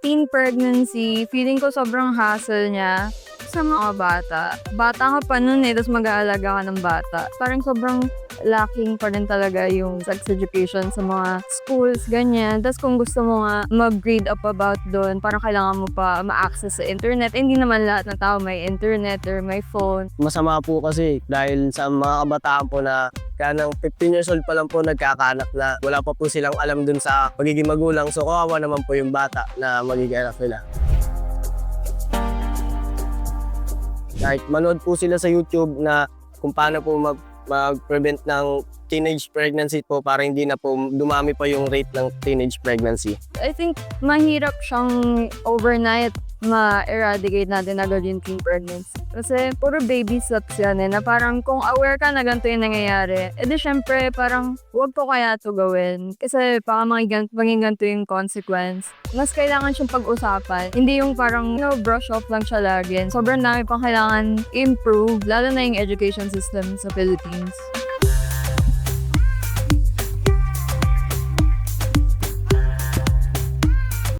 teen pregnancy, feeling ko sobrang hassle niya sa mga bata. Bata ka pa nun eh, tapos mag-aalaga ka ng bata. Parang sobrang lacking pa rin talaga yung sex education sa mga schools, ganyan. Tapos kung gusto mo nga mag-grade up about doon, parang kailangan mo pa ma-access sa internet. Eh, hindi naman lahat ng tao may internet or may phone. Masama po kasi dahil sa mga kabataan po na kaya ng 15 years old pa lang po nagkakanak na wala pa po silang alam dun sa pagiging magulang. So kawawa naman po yung bata na magiging anak nila. Kahit manood po sila sa YouTube na kung paano po mag mag-prevent ng teenage pregnancy po para hindi na po dumami pa yung rate ng teenage pregnancy. I think mahirap siyang overnight ma-eradicate natin agad yung teen pregnancy. Kasi puro baby steps yan eh, na parang kung aware ka na ganito yung nangyayari, edi syempre parang huwag ko kaya to gawin. Kasi baka maging, maging ganito yung consequence. Mas kailangan siyang pag-usapan. Hindi yung parang, you know, brush off lang siya lagi. Sobrang dami pang kailangan improve, lalo na yung education system sa Philippines.